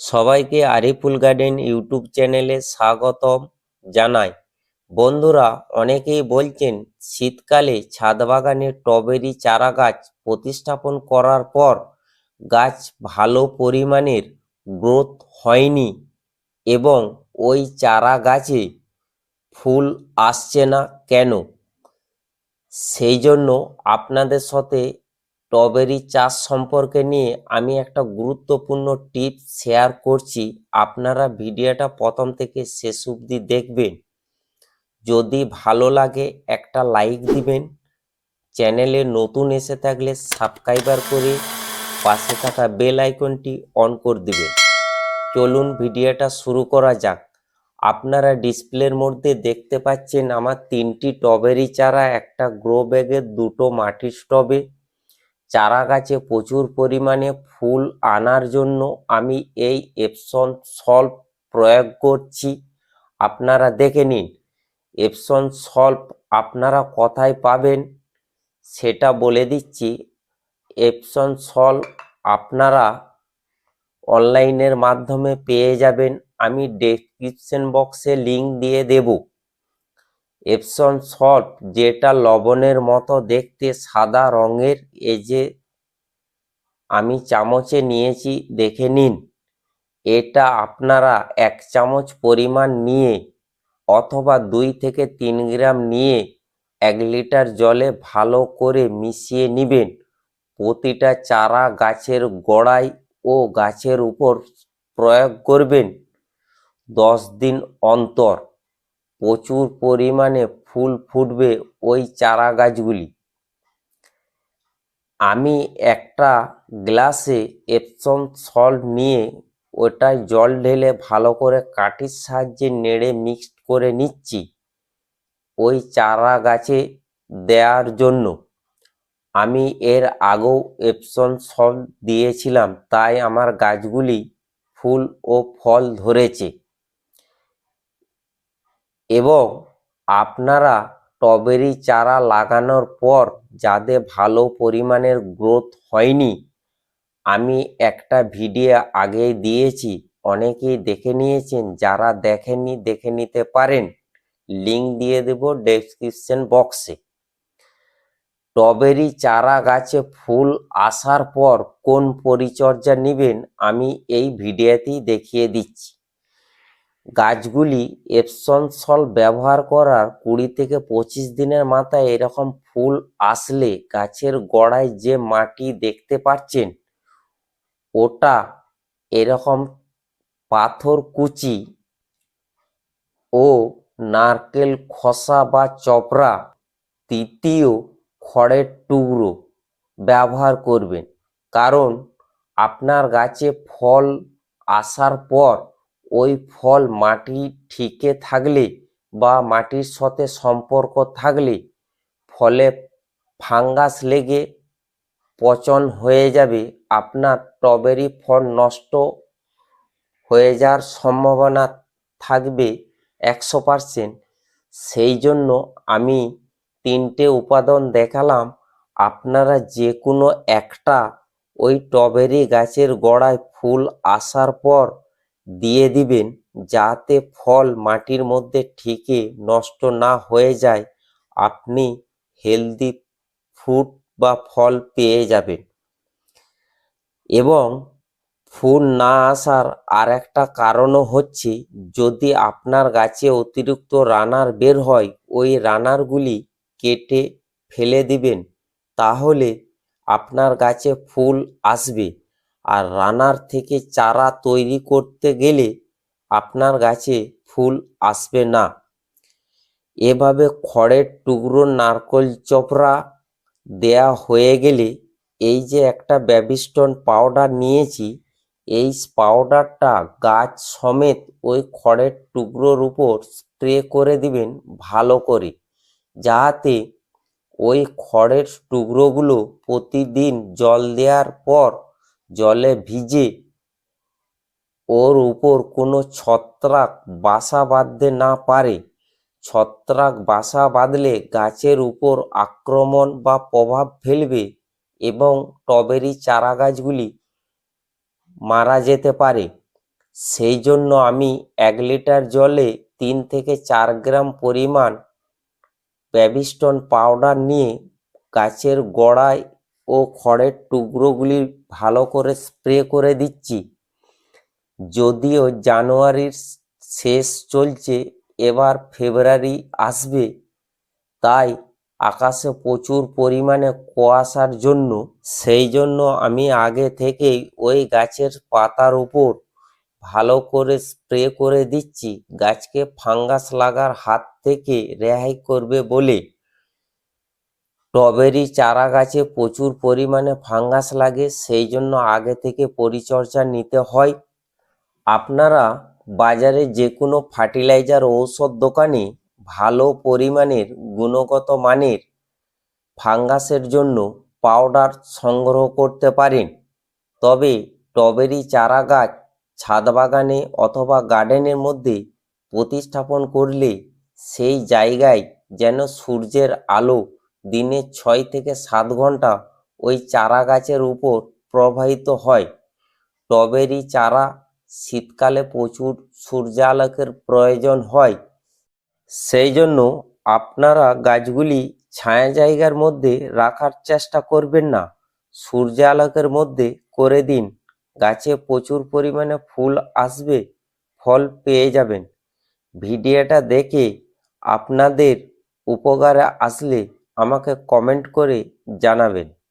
সবাইকে Ariful garden YouTube চ্যানেলে স্বাগতম জানাই। বন্ধুরা, অনেকেই বলছেন, শীতকালে ছাদ বাগানে টবেরি চারা গাছ প্রতিস্থাপন করার পর গাছ ভালো পরিমাণের গ্রোথ হয়নি এবং ওই চারা গাছে ফুল আসছে না কেন? সেই জন্য আপনাদের সাথে স্ট্রবেরি চাষ সম্পর্কে নিয়ে আমি একটা গুরুত্বপূর্ণ টিপস শেয়ার করছি। আপনারা ভিডিওটা প্রথম থেকে শেষ অবধি দেখবেন। যদি ভালো লাগে একটা লাইক দিবেন। চ্যানেলে নতুন এসে থাকলে সাবস্ক্রাইবার করে পাশে থাকা বেল আইকনটি অন করে দিবেন। চলুন ভিডিওটা শুরু করা যাক। আপনারা ডিসপ্লের মধ্যে দেখতে পাচ্ছেন আমার তিনটি টবেরি চারা, একটা গ্রো ব্যাগের দুটো মাটির টবে। চারা গাছে প্রচুর পরিমাণে ফুল আনার জন্য আমি এই এপসন সল্ভ প্রয়োগ করছি। আপনারা দেখে নিন এপসন সল্ভ আপনারা কোথায় পাবেন সেটা বলে দিচ্ছি। এপসন সল্ভ আপনারা অনলাইনের মাধ্যমে পেয়ে যাবেন। আমি ডেসক্রিপশন বক্সে লিংক দিয়ে দেব। এপসন সল্ট যেটা লবণের মতো দেখতে সাদা রঙের। এই যে আমি চামচে নিয়েছি, দেখে নিন। এটা আপনারা এক চামচ পরিমাণ নিয়ে অথবা দুই থেকে তিন গ্রাম নিয়ে এক লিটার জলে ভালো করে মিশিয়ে নেবেন। প্রতিটা চারা গাছের গোড়ায় ও গাছের উপর প্রয়োগ করবেন দশ দিন অন্তর। প্রচুর পরিমাণে ফুল ফুটবে ওই চারা গাছগুলি। আমি একটা গ্লাসে এপসন সল্ট নিয়ে ওটায় জল ঢেলে ভালো করে কাঠির সাহায্যে নেড়ে মিক্সড করে নিচ্ছি ওই চারা গাছে দেওয়ার জন্য। আমি এর আগেও এপসন সল্ট দিয়েছিলাম, তাই আমার গাছগুলি ফুল ও ফল ধরেছে। এবং আপনারা স্ট্রবেরি চারা লাগানোর পর যাদের ভালো পরিমাণের গ্রোথ হয়নি। আমি একটা ভিডিও আগে দিয়েছি, অনেকেই দেখে নিয়েছেন, যারা দেখেননি দেখে নিতে পারেন। লিংক দিয়ে দেব ডেসক্রিপশন বক্সে স্ট্রবেরি চারা গাছে ফুল আসার পর কোন পরিচর্যা নেবেন, আমি এই ভিডিওতেই দেখিয়ে দিচ্ছি। গাছগুলি এপসন সল ব্যবহার করার কুড়ি থেকে পঁচিশ দিনের মাথায় এরকম ফুল আসলে গাছের গোড়ায় যে মাটি দেখতে পাচ্ছেন, ওটা এরকম পাথর কুচি ও নারকেল খসা বা চপড়া তৃতীয় খড়ের টুকরো ব্যবহার করবেন। কারণ আপনার গাছে ফল আসার পর ওই ফল মাটি ঠিকে থাকলে বা মাটির সাথে সম্পর্ক থাকলে ফলে ফাঙ্গাস লেগে পচন হয়ে যাবে। আপনার স্ট্রবেরি ফল নষ্ট হয়ে যাওয়ার সম্ভাবনা থাকবে একশো পারসেন্ট সেই জন্য আমি তিনটে উপাদান দেখালাম। আপনারা যে কোনো একটা ওই টবেরি গাছের গোড়ায় ফুল আসার পর দিয়ে দিবেন যাতে ফল মাটির মধ্যে ঠিকই নষ্ট না হয়ে যায়। আপনি হেলদি ফুড বা ফল পেয়ে যাবেন। এবং ফুল না আসার আর একটা কারণও হচ্ছে, যদি আপনার গাছে অতিরিক্ত রানার বের হয়, ওই রানারগুলি কেটে ফেলে দিবেন, তাহলে আপনার গাছে ফুল আসবে। আর রানার থেকে চারা তৈরি করতে গেলে আপনার গাছে ফুল আসবে না। এভাবে খড়ের টুকরো, নারকল, চপড়া দেয়া হয়ে গেলে এই যে একটা ব্যাবিস্টন পাউডার নিয়েছি, এই পাউডারটা গাছ সমেত ওই খড়ের টুকরোর উপর স্প্রে করে দিবেন ভালো করে যাতে ওই খড়ের টুকরোগুলো প্রতিদিন জল দেওয়ার পর জলে ভিজে ওর উপর কোনো ছত্রাক বাসা বাঁধতে না পারে। ছত্রাক বাসা বাঁধলে গাছের উপর আক্রমণ বা প্রভাব ফেলবে এবং টবেরি চারা গাছগুলি মারা যেতে পারে। সেই জন্য আমি এক লিটার জলে তিন থেকে চার গ্রাম পরিমাণ প্যাভিস্টন পাউডার নিয়ে গাছের গোড়ায় ও খড়ের টুকরোগুলি ভালো করে স্প্রে করে দিচ্ছি। যদিও জানুয়ারির শেষ চলছে, এবার ফেব্রুয়ারি আসবে, তাই আকাশে প্রচুর পরিমাণে কুয়াশার জন্য সেই জন্য আমি আগে থেকেই ওই গাছের পাতার উপর ভালো করে স্প্রে করে দিচ্ছি। গাছকে ফাঙ্গাস লাগার হাত থেকে রেহাই করবে বলে স্ট্রবেরি চারা গাছে প্রচুর পরিমাণে ফাঙ্গাস লাগে, সেই জন্য আগে থেকে পরিচর্যা নিতে হয়। আপনারা বাজারে যে কোনো ফার্টিলাইজার ঔষধ দোকানে ভালো পরিমাণের গুণগত মানের ফাঙ্গাসের জন্য পাউডার সংগ্রহ করতে পারেন। তবে স্ট্রবেরি চারা গাছ ছাদ বাগানে অথবা গার্ডেনের মধ্যে প্রতিস্থাপন করলে সেই জায়গায় যেন সূর্যের আলো দিনে ছয় থেকে সাত ঘণ্টা ওই চারা গাছের উপর প্রবাহিত হয়। স্ট্রবেরি চারা শীতকালে প্রচুর সূর্যালোকের প্রয়োজন হয়। সেই জন্য আপনারা গাছগুলি ছায়া জায়গার মধ্যে রাখার চেষ্টা করবেন না। সূর্যালোকের মধ্যে করে দিন। গাছে প্রচুর পরিমাণে ফুল আসবে, ফল পেয়ে যাবেন। ভিডিওটা দেখে আপনাদের উপকারে আসলে আমাকে কমেন্ট করে জানাবেন।